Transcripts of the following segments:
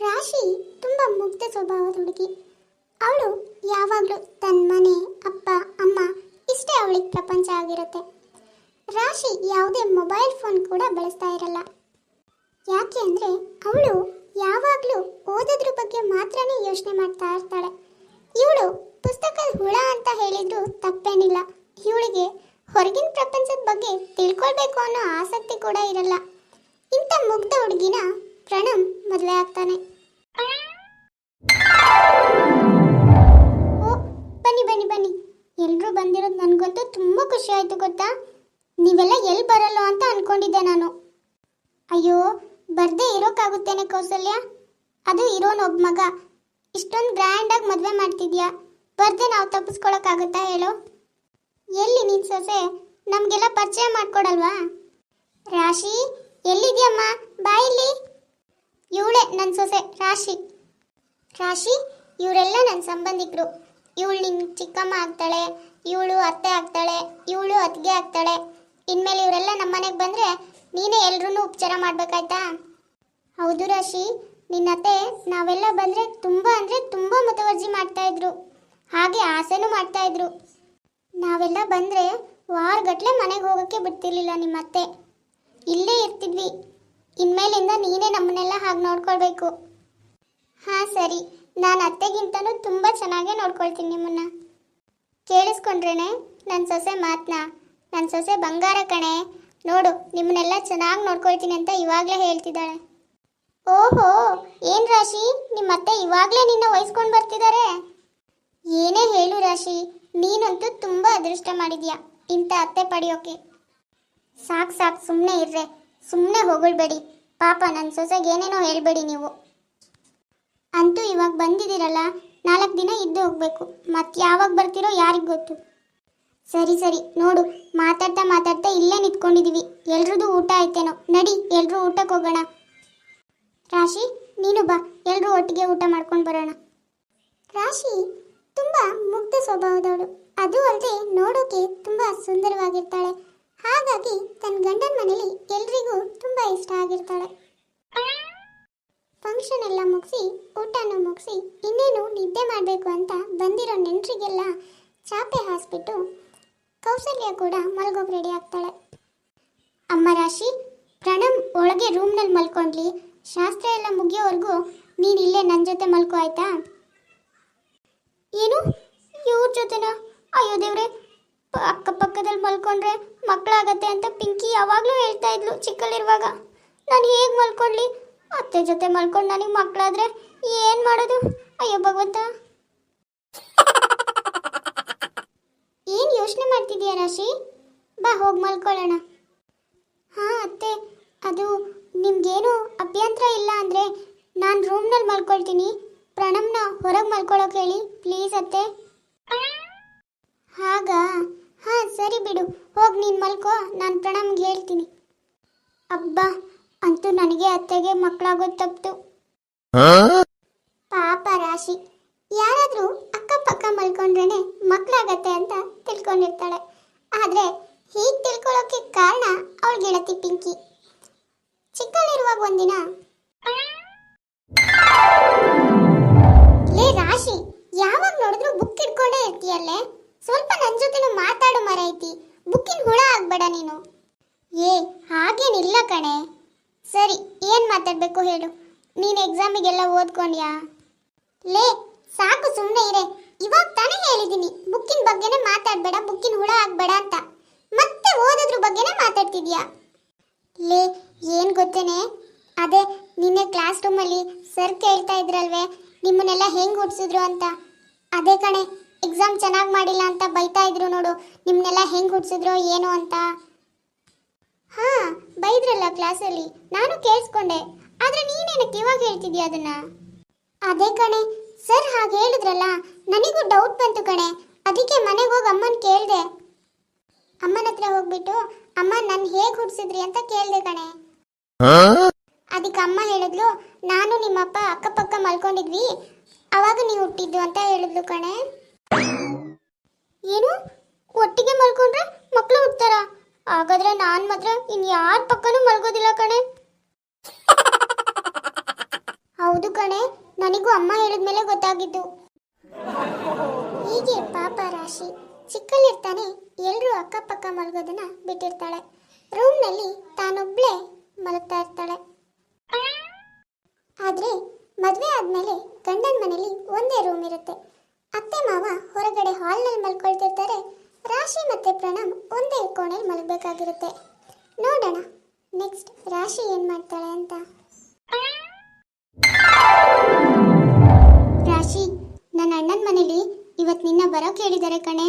ರಾಶಿ ತುಂಬ ಮುಗ್ಧ ಸ್ವಭಾವದ ಹುಡುಗಿ. ಅವಳು ಯಾವಾಗಲೂ ತನ್ನ ಮನೆ, ಅಪ್ಪ, ಅಮ್ಮ ಇಷ್ಟೇ ಅವಳಿಗೆ ಪ್ರಪಂಚ ಆಗಿರುತ್ತೆ. ರಾಶಿ ಯಾವುದೇ ಮೊಬೈಲ್ ಫೋನ್ ಕೂಡ ಬಳಸ್ತಾ ಇರಲ್ಲ. ಯಾಕೆ ಅಂದರೆ ಅವಳು ಯಾವಾಗಲೂ ಓದೋದ್ರ ಬಗ್ಗೆ ಮಾತ್ರನೇ ಯೋಚನೆ ಮಾಡ್ತಾ ಇರ್ತಾಳೆ. ಇವಳು ಪುಸ್ತಕದ ಹುಳ ಅಂತ ಹೇಳಿದ್ರು ತಪ್ಪೇನಿಲ್ಲ. ಇವಳಿಗೆ ಹೊರಗಿನ ಪ್ರಪಂಚದ ಬಗ್ಗೆ ತಿಳ್ಕೊಳ್ಬೇಕು ಅನ್ನೋ ಆಸಕ್ತಿ ಕೂಡ ಇರಲ್ಲ. ಇಂಥ ಮುಗ್ಧ ಹುಡುಗಿನ ಪ್ರಣಮ್ ಮದುವೆ ಆಗ್ತಾನೆ. ಓ, ಬನ್ನಿ ಬನ್ನಿ ಬನ್ನಿ. ಎಲ್ಲರೂ ಬಂದಿರೋದು ನನಗಂತೂ ತುಂಬ ಖುಷಿ ಆಯಿತು ಗೊತ್ತಾ? ನೀವೆಲ್ಲ ಎಲ್ಲಿ ಬರಲ್ಲೋ ಅಂತ ಅನ್ಕೊಂಡಿದ್ದೆ ನಾನು. ಅಯ್ಯೋ, ಬರ್ದೇ ಇರೋಕ್ಕಾಗುತ್ತೇನೆ ಕೌಸಲ್ಯ. ಅದು ಇರೋನ್ ಒಬ್ಬ ಮಗ. ಇಷ್ಟೊಂದು ಗ್ರ್ಯಾಂಡಾಗಿ ಮದುವೆ ಮಾಡ್ತಿದ್ಯಾ? ಬರ್ದೆ ನಾವು ತಪ್ಪಿಸ್ಕೊಳಕ್ಕಾಗುತ್ತಾ ಹೇಳು? ಎಲ್ಲಿ ನಿನ್ ಸೊಸೆ? ನಮಗೆಲ್ಲ ಪರಿಚಯ ಮಾಡ್ಕೊಡಲ್ವಾ? ರಾಶಿ, ಎಲ್ಲಿದ್ಯಮ್ಮ? ಬಾಯಿಲಿ ಇವಳೆ ನನ್ನ ಸೊಸೆ ರಾಶಿ. ರಾಶಿ, ಇವರೆಲ್ಲ ನನ್ನ ಸಂಬಂಧಿಕರು. ಇವಳು ನಿನ್ನ ಚಿಕ್ಕಮ್ಮ ಆಗ್ತಾಳೆ, ಇವಳು ಅತ್ತೆ ಆಗ್ತಾಳೆ, ಇವಳು ಅತ್ತಿಗೆ ಆಗ್ತಾಳೆ. ಇನ್ಮೇಲೆ ಇವರೆಲ್ಲ ನಮ್ಮ ಮನೆಗೆ ಬಂದರೆ ನೀನೇ ಎಲ್ರೂ ಉಪಚಾರ ಮಾಡಬೇಕಾಯ್ತಾ? ಹೌದು ರಾಶಿ ನಿನ್ನ ಅತ್ತೆ ನಾವೆಲ್ಲ ಬಂದರೆ ತುಂಬ ಅಂದರೆ ತುಂಬ ಮುತುವರ್ಜಿ ಮಾಡ್ತಾಯಿದ್ರು ಹಾಗೆ ಆಸೆನೂ ಮಾಡ್ತಾಯಿದ್ರು ನಾವೆಲ್ಲ ಬಂದರೆ ವಾರಗಟ್ಟಲೆ ಮನೆಗೆ ಹೋಗೋಕ್ಕೆ ಬಿಡ್ತಿರ್ಲಿಲ್ಲ ನಿಮ್ಮ ಅತ್ತೆ. ಇಲ್ಲೇ ಇರ್ತಿದ್ವಿ. ಇನ್ಮೇಲಿಂದ ನೀನೇ ನಮ್ಮನ್ನೆಲ್ಲ ಹಾಗೆ ನೋಡ್ಕೊಳ್ಬೇಕು. ಹಾಂ, ಸರಿ. ನಾನು ಅತ್ತೆಗಿಂತನೂ ತುಂಬ ಚೆನ್ನಾಗೇ ನೋಡ್ಕೊಳ್ತೀನಿ ನಿಮ್ಮನ್ನ. ಕೇಳಿಸ್ಕೊಂಡ್ರೇನೆ? ನನ್ನ ಸೊಸೆ ಮಾತನ್ನ ನನ್ನ ಸೊಸೆ ಬಂಗಾರ ಕಣೆ. ನೋಡು, ನಿಮ್ಮನ್ನೆಲ್ಲ ಚೆನ್ನಾಗಿ ನೋಡ್ಕೊಳ್ತೀನಿ ಅಂತ ಇವಾಗಲೇ ಹೇಳ್ತಿದ್ದಾಳೆ. ಓಹೋ, ಏನು ರಾಶಿ? ನಿಮ್ಮ ಅತ್ತೆ ಇವಾಗಲೇ ನಿನ್ನ ವಹಿಸ್ಕೊಂಡು ಬರ್ತಿದ್ದಾರೆ ಏನೇ ಹೇಳು ರಾಶಿ, ನೀನಂತೂ ತುಂಬ ಅದೃಷ್ಟ ಮಾಡಿದ್ಯಾ ಇಂಥ ಅತ್ತೆ ಪಡೆಯೋಕೆ. ಸಾಕು ಸಾಕು ಸುಮ್ಮನೆ ಇರ್ರೆ ಸುಮ್ಮನೆ ಹೊಗಳ್ಬೇಡಿ. ಪಾಪ ನನ್ನ ಸೊಸೆಗೆ ಏನೇನೋ ಹೇಳ್ಬೇಡಿ ನೀವು. ಅಂತೂ ಇವಾಗ ಬಂದಿದ್ದೀರಲ್ಲ, ನಾಲ್ಕು ದಿನ ಇದ್ದು ಹೋಗ್ಬೇಕು. ಮತ್ತೆ ಯಾವಾಗ ಬರ್ತೀರೋ ಯಾರಿಗೆ ಗೊತ್ತು? ಸರಿ ಸರಿ, ನೋಡು, ಮಾತಾಡ್ತಾ ಮಾತಾಡ್ತಾ ಇಲ್ಲೇ ನಿಂತ್ಕೊಂಡಿದ್ದೀವಿ ಎಲ್ರದ್ದು ಊಟ ಆಯ್ತೇನೋ. ನಡಿ ಎಲ್ಲರೂ ಊಟಕ್ಕೆ ಹೋಗೋಣ. ರಾಶಿ, ನೀನು ಬಾ ಎಲ್ಲರೂ ಒಟ್ಟಿಗೆ ಊಟ ಮಾಡ್ಕೊಂಡು ಬರೋಣ. ರಾಶಿ, ತುಂಬ ಮುಗ್ಧ ಸ್ವಭಾವದವಳು. ಅದು ಅಲ್ಲದೆ ನೋಡೋಕೆ ತುಂಬ ಸುಂದರವಾಗಿರ್ತಾಳೆ. ಹಾಗಾಗಿ ತನ್ನ ಗಂಡನ ಮನೆಯಲ್ಲಿ ಎಲ್ರಿಗೂ ತುಂಬಾ ಇಷ್ಟ ಆಗಿರ್ತಾಳೆ. ಫಂಕ್ಷನ್ ಎಲ್ಲ ಮುಗಿಸಿ, ಊಟನೂ ಮುಗಿಸಿ, ಇನ್ನೇನು ನಿದ್ದೆ ಮಾಡಬೇಕು ಅಂತ ಬಂದಿರೋ ನೆಂಟರಿಗೆಲ್ಲ ಚಾಪೆ ಹಾಸ್ಬಿಟ್ಟು ಕೌಸಲ್ಯ ಕೂಡ ಮಲ್ಗೋಗಿ ರೆಡಿ ಆಗ್ತಾಳೆ. ಅಮ್ಮ ರಾಶಿ, ಪ್ರಣಮ್ ಒಳಗೆ ರೂಮ್ನಲ್ಲಿ ಮಲ್ಕೊಂಡ್ಲಿ, ಶಾಸ್ತ್ರ ಎಲ್ಲ ಮುಗಿಯೋವರೆಗೂ ನೀನು ಇಲ್ಲೇ ನನ್ನ ಜೊತೆ ಮಲ್ಕೋ ಆಯ್ತಾ? ಏನು? ಇವ್ರ ಜೊತೆನಾ? ಅಯ್ಯೋ ದೇವ್ರೆ, ಅಕ್ಕಪಕ್ಕದಲ್ಲಿ ಮಲ್ಕೊಂಡ್ರೆ ಮಕ್ಕಳಾಗತ್ತೆ ಅಂತ ಪಿಂಕಿ ಯಾವಾಗಲೂ ಹೇಳ್ತಾ ಇದ್ಲು ಚಿಕ್ಕಲ್ಲಿರುವಾಗ. ನಾನು ಹೇಗೆ ಮಲ್ಕೊಳ್ಳಿ ಅತ್ತೆ ಜೊತೆ ಮಲ್ಕೊಂಡು ನನಗೆ ಮಕ್ಕಳಾದ್ರೆ ಏನು ಮಾಡೋದು? ಅಯ್ಯೋ ಭಗವಂತ. ಏನು ಯೋಚನೆ ಮಾಡ್ತಿದ್ಯಾ ರಾಶಿ? ಬಾ ಹೋಗಿ ಮಲ್ಕೊಳ್ಳೋಣ. ಹಾಂ ಅತ್ತೆ, ಅದು ನಿಮ್ಗೇನು ಅಭ್ಯಂತರ ಇಲ್ಲ ಅಂದರೆ ನಾನು ರೂಮ್ನಲ್ಲಿ ಮಲ್ಕೊಳ್ತೀನಿ. ಪ್ರಣಮ್ನ ಹೊರಗೆ ಮಲ್ಕೊಳ್ಳೋಕೆ ಹೇಳಿ, ಪ್ಲೀಸ್ ಅತ್ತೆ. ಹಾಗಾ? ಹಾಂ ಸರಿ ಬಿಡು. ಹೋಗಿ ನೀನು ಮಲ್ಕೋ. ನಾನು ಪ್ರಣಮ್ಗೆ ಹೇಳ್ತೀನಿ. ಅಬ್ಬಾ ಅಂತೂ ನನಗೆ ಅತ್ತೆಗೆ ಮಕ್ಕಳಾಗೋದು ತಪ್ಪಿತು ಪಾಪ ರಾಶಿ. ಯಾರಾದರೂ ಅಕ್ಕಪಕ್ಕ ಮಲ್ಕೊಂಡ್ರೇನೆ ಮಕ್ಕಳಾಗತ್ತೆ ಅಂತ ತಿಳ್ಕೊಂಡಿರ್ತಾಳೆ. ಆದರೆ ಹೀಗೆ ತಿಳ್ಕೊಳ್ಳೋಕೆ ಕಾರಣ ಅವಳ ಗೆಳತಿ ಪಿಂಕಿ. ಚಿಕ್ಕಲ್ಲಿರುವಾಗ ಒಂದಿನ ಲೇ ರಾಶಿ ಯಾವಾಗ ನೋಡಿದ್ರು ಬುಕ್ ಇಟ್ಕೊಂಡೇ ಇರ್ತೀಯಲ್ಲೇ? ಸ್ವಲ್ಪ ನನ್ನ ಜೊತೆನೂ ಮಾತಾಡು ಮರೈತಿ. ಬುಕ್ಕಿನ ಹುಳ ಆಗ್ಬೇಡ ನೀನು. ಏ, ಹಾಗೇನಿಲ್ಲ ಕಣೆ. ಸರಿ, ಏನು ಮಾತಾಡಬೇಕು ಹೇಳು. ನೀನು ಎಕ್ಸಾಮಿಗೆಲ್ಲ ಓದ್ಕೊಂಡ್ಯಾ? ಲೇ, ಸಾಕು ಸುಮ್ಮನೆ ಇರೆ. ಇವಾಗ ತಾನೇ ಹೇಳಿದ್ದೀನಿ ಬುಕ್ಕಿನ ಬಗ್ಗೆನೇ ಮಾತಾಡಬೇಡ, ಬುಕ್ಕಿನ ಹುಳ ಆಗಬೇಡ ಅಂತ. ಮತ್ತೆ ಓದೋದ್ರ ಬಗ್ಗೆನೇ ಮಾತಾಡ್ತಿದ್ಯಾ? ಲೇ, ಏನು ಗೊತ್ತೇನೆ. ಅದೇ, ನಿನ್ನೆ ಕ್ಲಾಸ್ ರೂಮಲ್ಲಿ ಸರ್ ಕೇಳ್ತಾ ಇದ್ರಲ್ವೇ, ನಿಮ್ಮನ್ನೆಲ್ಲ ಹೆಂಗೆ ಹುಡ್ಸಿದ್ರು ಅಂತ. ಅದೇ ಕಣೆ ಎಕ್ಸಾಮ್ ಚೆನ್ನಾಗಿ ಮಾಡಿಲ್ಲ ಅಂತ ಬೈತಾ ಇದ್ರು ನೋಡು. ನಿಮ್ಮನ್ನೆಲ್ಲ ಹೆಂಗೆ ಹುಡ್ಸಿದ್ರು ಏನು ಅಂತ. ಹಾ ಬೈದ್ರಲ್ಲ ಕ್ಲಾಸಲ್ಲಿ ನಾನು ಕೇಳಿಸ್ಕೊಂಡೆ. ಆದ್ರೆ ನೀನೇನಕ್ಕೆ ಇವಾಗ ಹೇಳ್ತಿದ್ಯಾ ಅದನ್ನ? ಅದೇ ಕಣೆ. ಸರ್ ಹಾಗೆ ಹೇಳಿದ್ರಲ್ಲ ನನಗೂ ಡೌಟ್ ಬಂತು ಕಣೆ. ಅದಕ್ಕೆ ಮನೆಗೆ ಹೋಗಿ ಅಮ್ಮನ ಕೇಳಿದೆ. ಅಮ್ಮನ ಹತ್ರ ಹೋಗ್ಬಿಟ್ಟು ಅಮ್ಮ ನನ್ನ ಹೇಗೆ ಹುಡ್ಸಿದ್ರಿ ಅಂತ ಕೇಳಿದೆ ಕಣೆ. ಅದಕ್ಕೆ ಅಮ್ಮ ಹೇಳಿದ್ಲು ನಾನು ನಿಮ್ಮಪ್ಪ ಅಕ್ಕಪಕ್ಕ ಮಲ್ಕೊಂಡಿದ್ವಿ. ಅವಾಗ ನೀವು ಹುಟ್ಟಿದ್ದು ಅಂತ ಹೇಳಿದ್ಲು ಕಣೆ. ಏನು? ಒಟ್ಟಿಗೆ ಮಲ್ಕೊಂಡ್ರೆ ಮಕ್ಕಳು ಹುಡ್ತಾರ ಹಾಗಾದ್ರೆ ನಾನ್ ಮಾತ್ರ ಇನ್ ಯಾರ ಪಕ್ಕನೂ ಮಲ್ಗೋದಿಲ್ಲ ಕಣೆ. ಹೌದು ಕಣೆ, ನನಗೂ ಅಮ್ಮ ಹೇಳಿದ್ಮೇಲೆ ಗೊತ್ತಾಗಿದ್ದು. ಹೀಗೆ ಪಾಪ ರಾಶಿ, ಚಿಕ್ಕಲ್ಲಿರ್ತಾನೆ ಎಲ್ಲರೂ ಅಕ್ಕಪಕ್ಕ ಮಲಗೋದನ್ನ ಬಿಟ್ಟಿರ್ತಾಳೆ. ರೂಮ್ನಲ್ಲಿ ತಾನೊಬ್ಳೆ ಮಲಗ್ತಾ ಇರ್ತಾಳೆ. ಆದ್ರೆ ಮದ್ವೆ ಆದ್ಮೇಲೆ ಗಂಡನ ಮನೇಲಿ ಒಂದೇ ರೂಮ್ ಇರುತ್ತೆ. ಮಾವ ಹೊರಗಡೆ ಹಾಲ್ನಲ್ಲಿ ಮಲ್ಕೊಳ್ತಿರ್ತಾರೆ, ರಾಶಿ ಮತ್ತೆ ಪ್ರಣಮ್ ಒಂದೇ ಕೋಣೆಯಲ್ಲಿ ಮಲಗಬೇಕಾಗಿರುತ್ತೆ. ನೋಡೋಣ ನೆಕ್ಸ್ಟ್ ರಾಶಿ ಏನ್ ಮಾಡ್ತಾಳೆ ಅಂತ. ರಾಶಿ, ನನ್ನ ಅಣ್ಣನ ಮನೇಲಿ ಇವತ್ತು ನಿನ್ನ ಬರೋ ಕೇಳಿದ್ದಾರೆ ಕಣೆ.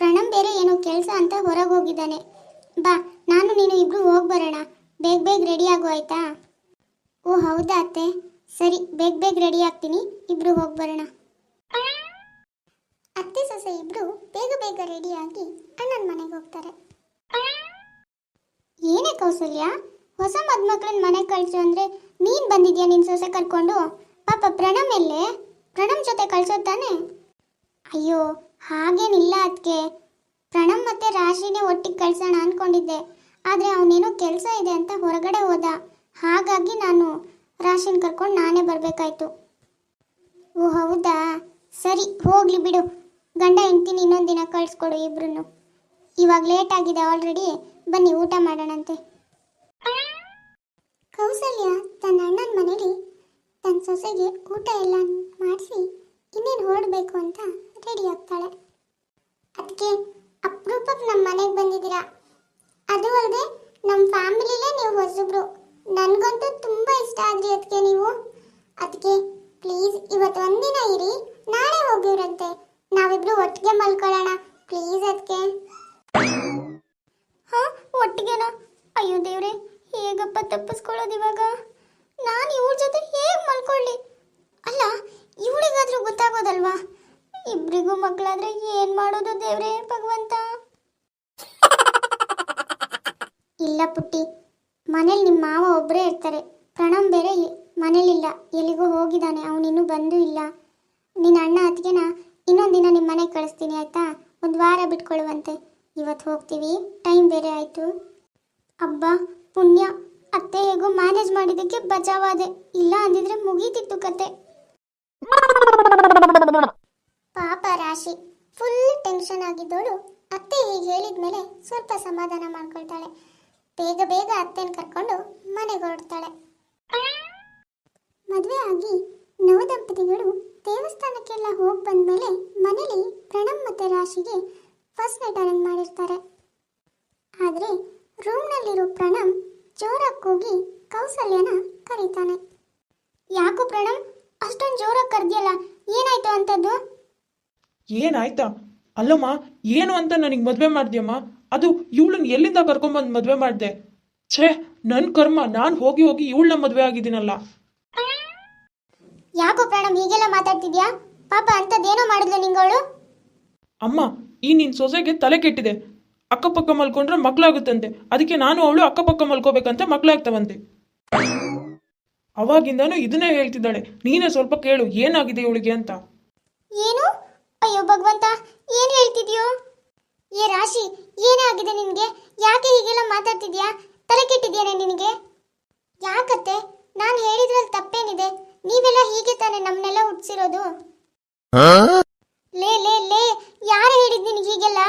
ಪ್ರಣಮ್ ಬೇರೆ ಏನೋ ಕೆಲಸ ಅಂತ ಹೊರಗೆ ಹೋಗಿದ್ದಾನೆ. ಬಾ, ನಾನು ನೀನು ಇಬ್ರು ಹೋಗಿ ಬರೋಣ. ಬೇಗ ಬೇಗ ರೆಡಿ ಆಗು ಆಯ್ತಾ? ಓ, ಹೌದಾ ಅತ್ತೆ. ಸರಿ, ಬೇಗ ಬೇಗ ರೆಡಿ ಆಗ್ತೀನಿ. ಇಬ್ರು ಹೋಗಿ ಬರೋಣ. ಅತ್ತೆ ಸೊಸೆ ಇಬ್ರು ಬೇಗ ಬೇಗ ರೆಡಿಯಾಗಿ ಅಣ್ಣನ ಮನೆಗೆ ಹೋಗ್ತಾರೆ. ಏನೇ ಕೌಸಲ್ಯ, ಹೊಸ ಮದ್ಮಕ್ಳನ್ನ ಮನೆಗೆ ಕಳ್ಸು ಅಂದ್ರೆ ನೀನ್ ಬಂದಿದ್ಯಾ ನಿನ್ ಸೊಸೆ ಕರ್ಕೊಂಡು? ಪಾಪ ಪ್ರಣಮ್ ಎಲ್ಲೇ? ಪ್ರಣಮ್ ಜೊತೆ ಕಳ್ಸೋದ್ ತಾನೆ? ಅಯ್ಯೋ, ಹಾಗೇನಿಲ್ಲ ಅದಕ್ಕೆ ಪ್ರಣಮ್ ಮತ್ತೆ ರಾಶಿನೇ ಒಟ್ಟಿಗೆ ಕಳ್ಸೋಣ ಅನ್ಕೊಂಡಿದ್ದೆ. ಆದ್ರೆ ಅವನೇನೋ ಕೆಲಸ ಇದೆ ಅಂತ ಹೊರಗಡೆ ಹೋದ. ಹಾಗಾಗಿ ನಾನು ರಾಶಿನ ಕರ್ಕೊಂಡು ನಾನೇ ಬರ್ಬೇಕಾಯ್ತು. ಓ ಹೌದಾ? ಸರಿ, ಹೋಗ್ಲಿ ಬಿಡು. ಗಂಡ ಹೆಂಡ್ತೀನಿ ಇನ್ನೊಂದು ದಿನ ಕಳಿಸ್ಕೊಡು ಇಬ್ರು ಇವಾಗ ಲೇಟ್ ಆಗಿದೆ ಆಲ್ರೆಡಿ ಬನ್ನಿ ಊಟ ಮಾಡೋಣಂತೆ. ಕೌಸಲ್ಯ ತನ್ನ ಅಣ್ಣನ ಮನೇಲಿ ತನ್ನ ಸೊಸೆಗೆ ಊಟ ಎಲ್ಲ ಮಾಡಿಸಿ ಇನ್ನೇನು ಹೊರಡಬೇಕು ಅಂತ ರೆಡಿ ಆಗ್ತಾಳೆ. ಅದಕ್ಕೆ ಅಪರೂಪಕ್ಕೆ ನಮ್ಮ ಮನೆಗೆ ಬಂದಿದ್ದೀರಾ? ಅದು ಅಲ್ಲದೆ ನಮ್ಮ ಫ್ಯಾಮಿಲಿಲೇ ನೀವು ಹೊಸಬ್ರು ನನಗಂತೂ ತುಂಬ ಇಷ್ಟ ಆದ್ರಿ ಅದಕ್ಕೆ ನೀವು. ಅದಕ್ಕೆ ಪ್ಲೀಸ್ ಇವತ್ತು ಒಂದಿನ ಇರಿ, ನಾಳೆ ಹೋಗಿವ್ರಂತೆ. ನಾವಿಬ್ರು ಒಟ್ಟಿಗೆ ಮಲ್ಕೊಳ್ಳೋಣ. ಪ್ಲೀಸ್ ಅದಕ್ಕೆ ಹಾ, ಒಟ್ಟಿಗೆನಾ? ಅಯ್ಯೋ ದೇವ್ರೆ, ಹೇಗಪ್ಪ ತಪ್ಪಿಸ್ಕೊಳ್ಳೋದು ಇವಾಗ? ನಾನು ಇವ್ರ ಜೊತೆ ಹೇಗೆ ಮಲ್ಕೊಳ್ಳಿ? ಅಲ್ಲ, ಇವಳಿಗಾದ್ರೂ ಗೊತ್ತಾಗೋದಲ್ವಾ? ಇಬ್ರಿಗೂ ಮಕ್ಕಳಾದ್ರೆ ಏನ್ ಮಾಡೋದು ದೇವ್ರೆ ಭಗವಂತ? ಇಲ್ಲ ಪುಟ್ಟಿ, ಮನೇಲಿ ನಿಮ್ಮ ಮಾವ ಒಬ್ಬರೇ ಇರ್ತಾರೆ. ಪ್ರಣಮ್ ಬೇರೆ ಮನೇಲಿಲ್ಲ, ಎಲ್ಲಿಗೂ ಹೋಗಿದ್ದಾನೆ ಅವನಿನ್ನೂ ಬಂದೂ ಇಲ್ಲ. ನಿನ್ನ ಅಣ್ಣ ಅತ್ತಿಗೆನ ಇನ್ನೊಂದು ದಿನ ನಿಮ್ಮ ಮನೆಗೆ ಕಳಿಸ್ತೀನಿ, ಆಯ್ತಾ? ಒಂದು ವಾರ ಬಿಟ್ಕೊಳ್ಳುವಂತೆ. ಇವತ್ತು ಹೋಗ್ತೀವಿ, ಟೈಮ್ ಬೇರೆ ಆಯಿತು. ಅಬ್ಬ, ಪುಣ್ಯ. ಅತ್ತೆ ಹೇಗೋ ಮ್ಯಾನೇಜ್ ಮಾಡಿದ್ದಕ್ಕೆ ಬಜಾವಾದೆ ಇಲ್ಲ ಅಂದಿದ್ರೆ ಮುಗೀತಿತ್ತು ಕತೆ. ಪಾಪ ರಾಶಿ. ಫುಲ್ ಟೆನ್ಷನ್ ಆಗಿದ್ದವಳು ಅತ್ತೆ ಹೀಗೆ ಹೇಳಿದ್ಮೇಲೆ ಸ್ವಲ್ಪ ಸಮಾಧಾನ ಮಾಡ್ಕೊಳ್ತಾಳೆ. ಬೇಗ ಬೇಗ ಅತ್ತೆನ ಕರ್ಕೊಂಡು ಮನೆಗೆ ಹೊರಡ್ತಾಳೆ. ಮದುವೆ ಆಗಿ ನವದಂಪತಿಗಳು ದೇವಸ್ಥಾನಕ್ಕೆಲ್ಲ ಹೋಗಿ ಬಂದ್ಮೇಲೆ ಮನೇಲಿ ಪ್ರಣಮ್ ಮತ್ತು ರಾಶಿಗೆ ಫಸ್ಟ್ ನೈಟ್ ಅರೇಂಜ್ ಮಾಡಿರ್ತಾರೆ. ಆದರೆ ರೂಮ್ನಲ್ಲಿರೋ ಪ್ರಣಮ್ ಜೋರಾಗಿ ಕೂಗಿ ಕೌಸಲ್ಯನ ಕರೀತಾನೆ. ಯಾಕೋ ಪ್ರಣಮ್ ಅಷ್ಟೊಂದು ಜೋರಾಗಿ ಕರೆದಿಯಲ್ಲ, ಏನಾಯ್ತು ಅಂತದ್ದು? ಏನಾಯ್ತಾ? ಅಲ್ಲಮ್ಮ, ಏನು ಅಂತ ನನಗೆ ಮದುವೆ ಮಾಡಿದ್ಯಮ್ಮ? ಅದು ಇವಳನ್ನ ಎಲ್ಲಿಂದ ಕರ್ಕೊಂಬಂದು ಮದುವೆ ಮಾಡಿದೆ? ಛೇ ನನ್ನ ಕರ್ಮ, ನಾನು ಹೋಗಿ ಹೋಗಿ ಇವಳನ್ನ ಮದುವೆ ಆಗಿದ್ದೀನಲ್ಲ. ಯಾಕೋ ಪ್ರಣಮ್ ಹೀಗೆಲ್ಲ ಮಾತಾಡ್ತಿದ್ಯಾ? ಪಾಪ ಅಂತದೇನೋ ಮಾಡಿದ್ಲು ನಿಂಗೋಳು. ಅಮ್ಮ ಈ ನಿನ್ ಸೊಸೆಗೆ ತಲೆ ಕೆಟ್ಟಿದೆ. ಅಕ್ಕಪಕ್ಕ ಮಲ್ಕೊಂಡ್ರೆ ಮಕ್ಕಳಾಗುತ್ತಂತೆ ಅದಕ್ಕೆ ನಾನು ಅವಳು ಅಕ್ಕಪಕ್ಕ ಮಲ್ಕೋಬೇಕಂತ ಮಕ್ಕಳಾಗ್ತವಂತೆ ಅವಾಗಿಂದನೂ ಇದನ್ನೇ ಹೇಳ್ತಿದ್ದಾಳೆ. ನೀನೇ ಸ್ವಲ್ಪ ಕೇಳು ಏನಾಗಿದೆ ಇವಳಿಗೆ ಅಂತ. ಏನು? ಅಯ್ಯೋ ಭಗವಂತ ಏನು ಹೇಳ್ತಿದ್ಯೋ? ಏ ರಾಶಿ ಏನೇ ಆಗಿದೆ ನಿನಗೆ? ಯಾಕೆ ಹೀಗೆಲ್ಲ ಮಾತಾಡ್ತಿದ್ಯಾ? ತಲೆ ಕೆಟ್ಟಿದ್ಯಾನೆ ನಿನಗೆ? ಯಾಕತ್ತೆ? ನಾನು ಹೇಳಿದ್ರಲ್ಲಿ ತಪ್ಪೇನಿದೆ. ನೀವೆಲ್ಲ ಹೀಗೆ ತಾನೆ ನಮ್ಮನ್ನೆಲ್ಲ ಹುಟ್ಟಿಸಿರೋದು ಲೇ ಲೇ ಲೇ ಯಾರು ಹೇಳಿದ್ ನಿನಗೆ ಹೀಗೆಲ್ಲ?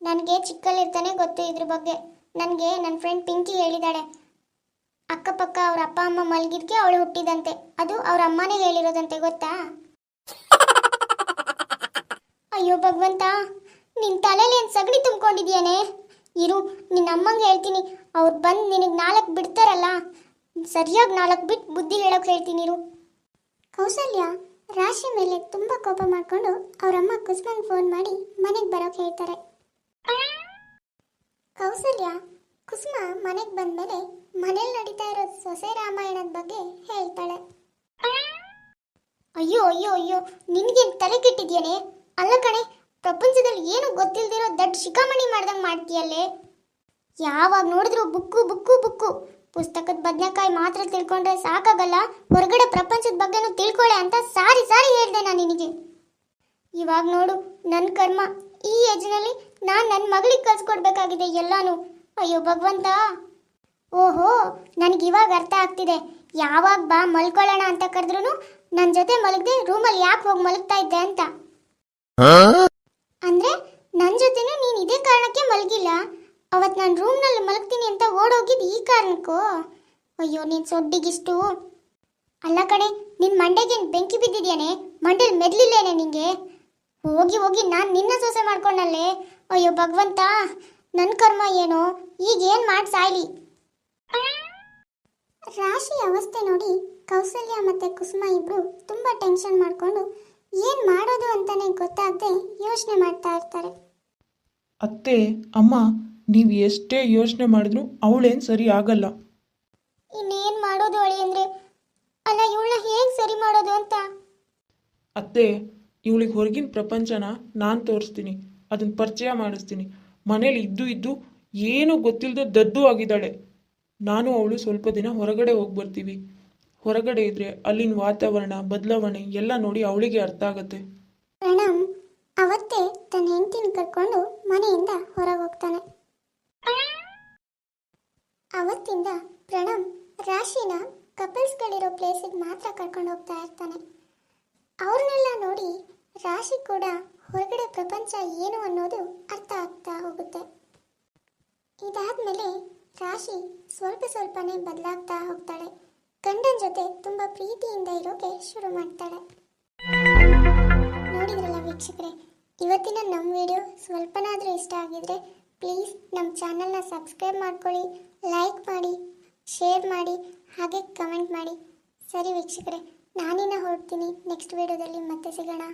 ನನಗೆ ಚಿಕ್ಕಲ್ಲಿರ್ತಾನೆ ಗೊತ್ತು ಇದ್ರ ಬಗ್ಗೆ. ನನಗೆ ನನ್ನ ಫ್ರೆಂಡ್ ಪಿಂಕಿ ಹೇಳಿದಾಳೆ. ಅಕ್ಕಪಕ್ಕ ಅವ್ರ ಅಪ್ಪ ಅಮ್ಮ ಮಲಗಿದ್ಕೆ ಅವಳು ಹುಟ್ಟಿದಂತೆ. ಅದು ಅವ್ರ ಅಮ್ಮನೇ ಹೇಳಿರೋದಂತೆ ಗೊತ್ತಾ? ಅಯ್ಯೋ ಭಗವಂತ ನಿನ್ ತಲೆಯಲ್ಲಿ ಏನು ಸಗಣಿ ತುಂಬಿಕೊಂಡಿದ್ಯಾನೆ? ಇರು ನಿನ್ನ ಅಮ್ಮಂಗೆ ಹೇಳ್ತೀನಿ. ಅವ್ರು ಬಂದು ನಿನಗೆ ನಾಲ್ಕು ಬಿಡ್ತಾರಲ್ಲ ಸರಿಯಾಗಿ ನಾಲ್ಕು ಬಿಟ್ಟು ಬುದ್ಧಿ ಹೇಳೋಕೆ ಹೇಳ್ತೀನಿ ಕೌಸಲ್ಯ ರಾಶಿ ಮೇಲೆ ತುಂಬಾ ಕೋಪ ಮಾಡ್ಕೊಂಡು ಅವರಮ್ಮ ಕುಸ್ಮನ್ ಫೋನ್ ಮಾಡಿ ಮನೆಗೆ ಬರೋಕೆ ಹೇಳ್ತಾರೆ. ಕೌಸಲ್ಯ, ಕುಸುಮ ಮನೆಗೆ ಬಂದ್ಮೇಲೆ ಮನೇಲಿ ನಡೀತಾ ಇರೋ ಸೊಸೆ ರಾಮಾಯಣದ ಬಗ್ಗೆ ಹೇಳ್ತಾಳೆ. ಅಯ್ಯೋ ಅಯ್ಯೋ ಅಯ್ಯೋ, ನಿನ್ಗೇನ್ ತಲೆ ಕೆಟ್ಟಿದ್ಯೇನೆ? ಅಲ್ಲ ಕಣೆ, ಪ್ರಪಂಚದಲ್ಲಿ ಏನು ಗೊತ್ತಿಲ್ದಿರೋ ದೊಡ್ಡ ಶಿಖಾಮಣಿ ಮಾಡ್ದಂಗೆ ಮಾಡ್ತೀಯಲ್ಲೇ? ಯಾವಾಗ ನೋಡಿದ್ರು ಬುಕ್ಕು ಬುಕ್ಕು ಬುಕ್ಕು. ಪುಸ್ತಕದ ಬದನೆಕಾಯಿ ಮಾತ್ರ ತಿಳ್ಕೊಂಡ್ರೆ ಸಾಕಾಗಲ್ಲ? ಹೊರಗಡೆ ಪ್ರಪಂಚದ ಬಗ್ಗೆನೂ ತಿಳ್ಕೊಳ್ಳೆ ಅಂತ ಸಾರಿ ಸಾರಿ ಹೇಳಿದೆ ನಾನು ನಿನಗೆ. ಇವಾಗ ನೋಡು ನನ್ನ ಕರ್ಮ ಈ ಏಜ್ನಲ್ಲಿ ನಾನು ನನ್ನ ಮಗಳಿಗೆ ಕಲ್ಸ್ಕೊಡ್ಬೇಕಾಗಿದೆ ಎಲ್ಲಾನು. ಅಯ್ಯೋ ಭಗವಂತ! ಓಹೋ ನನಗೆ ಇವಾಗ ಅರ್ಥ ಆಗ್ತಿದೆ. ಯಾವಾಗ ಬಾ ಮಲ್ಕೊಳ್ಳೋಣ ಅಂತ ಕರೆದ್ರು ನನ್ನ ಜೊತೆ ಮಲಗದೆ ರೂಮಲ್ಲಿ ಯಾಕೆ ಹೋಗಿ ಮಲಗ್ತಾ ಇದ್ದೆ ಅಂತ. ಅಂದ್ರೆ ನನ್ನ ಜೊತೆನೂ ನೀನು ಇದೇ ಕಾರಣಕ್ಕೆ ಮಲಗಿಲ್ಲ. ಅವತ್ತು ನಾನು ರೂಮ್ನಲ್ಲಿ ಮಲಗ್ತೀನಿ ಅಂತ ಓಡೋಗಿದ್ದು ಈ ಕಾರಣಕ್ಕೂ. ಅಯ್ಯೋ, ನೀನು ಸೊಡ್ಡಿಗಿಷ್ಟು. ಅಲ್ಲ ಕಣೆ ನಿನ್ನ ಮಂಡೆಗೆ ಬೆಂಕಿ ಬಿದ್ದಿದ್ಯಾನೆ? ಮಂಡೇಲಿ ಮೆದ್ಲಿಲ್ಲೇನೆ ನಿಂಗೆ? ಹೋಗಿ ಹೋಗಿ ನಾನು ನಿನ್ನ ಸೊಸೆ ಮಾಡ್ಕೊಂಡಲ್ಲೇ? ಅಯ್ಯೋ, ಭಗವಂತ ನನ್ನ ಕರ್ಮ ಏನು? ಈಗ ಏನು ಮಾಡಿ ಸಾಯ್ಲಿ? ರಾಶಿ ಅವಸ್ಥೆ ನೋಡಿ ಕೌಸಲ್ಯ ಮತ್ತೆ ಕುಸುಮ ಇಬ್ಬರು ತುಂಬಾ ಟೆನ್ಷನ್ ಮಾಡ್ಕೊಂಡು ಏನು ಮಾಡೋದು ಅಂತಾನೆ ಗೊತ್ತಾಗದೆ ಯೋಚನೆ ಮಾಡ್ತಾ ಇರ್ತಾರೆ. ಅತ್ತೆ, ಅಮ್ಮ ನೀವು ಎಷ್ಟೇ ಯೋಚನೆ ಮಾಡಿದ್ರು ಅವಳೇನು ಸರಿ ಆಗಲ್ಲ. ಇನ್ನೇನ್ ಮಾಡೋದು ಅಳಿ ಅಂದ್ರೆ? ಅಲ್ಲ ಇವಳನ್ನ ಹೇಗ್ ಸರಿ ಮಾಡೋದು ಅಂತ? ಅತ್ತೆ ಇವಳಿಗೆ ಹೊರಗಿನ ಪ್ರಪಂಚನ ನಾನು ತೋರಿಸ್ತೀನಿ. ಅದನ್ನ ಪರಿಚಯ ಮಾಡಿಸ್ತೀನಿ. ಮನೇಲಿ ಇದ್ದು ಇದ್ದು ಏನೂ ಗೊತ್ತಿಲ್ಲದ ದದ್ದು ಆಗಿದ್ದಾಳೆ. ನಾನು ಅವಳು ಸ್ವಲ್ಪ ದಿನ ಹೊರಗಡೆ ಹೋಗಿ ಬರ್ತೀವಿ. ಹೊರಗಡೆ ಇದ್ರೆ ಅಲ್ಲಿನ ವಾತಾವರಣ ಬದಲಾವಣೆ ಎಲ್ಲ ನೋಡಿ ಅವಳಿಗೆ ಅರ್ಥ ಆಗತ್ತೆ. ಪ್ರಣಮ್ ಅವತ್ತೇ ತನ್ನ ಹೆಂಡತಿನ ಕರ್ಕೊಂಡು ಮನೆಯಿಂದ ಹೊರಗೆ ಹೋಗ್ತಾನೆ. ಅವತ್ತಿಂದ ಪ್ರಣಮ್, ರಾಶಿನ ಕಪಲ್ಸ್ಗಳಿರೋ ಪ್ಲೇಸಿಗೆ ಮಾತ್ರ ಕರ್ಕೊಂಡು ಹೋಗ್ತಾ ಇರ್ತಾನೆ. ಅವ್ರನ್ನೆಲ್ಲ ನೋಡಿ ರಾಶಿ ಕೂಡ ಹೊರಗಡೆ ಪ್ರಪಂಚ ಏನು ಅನ್ನೋದು ಅರ್ಥ ಆಗ್ತಾ ಹೋಗುತ್ತೆ. ಇದಾದ್ಮೇಲೆ ರಾಶಿ ಸ್ವಲ್ಪ ಸ್ವಲ್ಪನೇ ಬದಲಾಗ್ತಾ ಹೋಗ್ತಾಳೆ. ಗಂಡನ ಜೊತೆ ತುಂಬ ಪ್ರೀತಿಯಿಂದ ಇರೋಕೆ ಶುರು ಮಾಡ್ತಾಳೆ. ನೋಡಿದ್ರಲ್ಲ ವೀಕ್ಷಕರೇ, ಇವತ್ತಿನ ನಮ್ಮ ವಿಡಿಯೋ ಸ್ವಲ್ಪನಾದರೂ ಇಷ್ಟ ಆಗಿದ್ರೆ ಪ್ಲೀಸ್ ನಮ್ಮ ಚಾನಲ್ನ ಸಬ್ಸ್ಕ್ರೈಬ್ ಮಾಡ್ಕೊಳ್ಳಿ. ಲೈಕ್ ಮಾಡಿ ಶೇರ್ ಮಾಡಿ, ಹಾಗೆ ಕಮೆಂಟ್ ಮಾಡಿ. ಸರಿ ವೀಕ್ಷಕರೇ, ನಾನಿನ್ನ ಹೊರಡ್ತೀನಿ. ನೆಕ್ಸ್ಟ್ ವಿಡಿಯೋದಲ್ಲಿ ಮತ್ತೆ ಸಿಗೋಣ.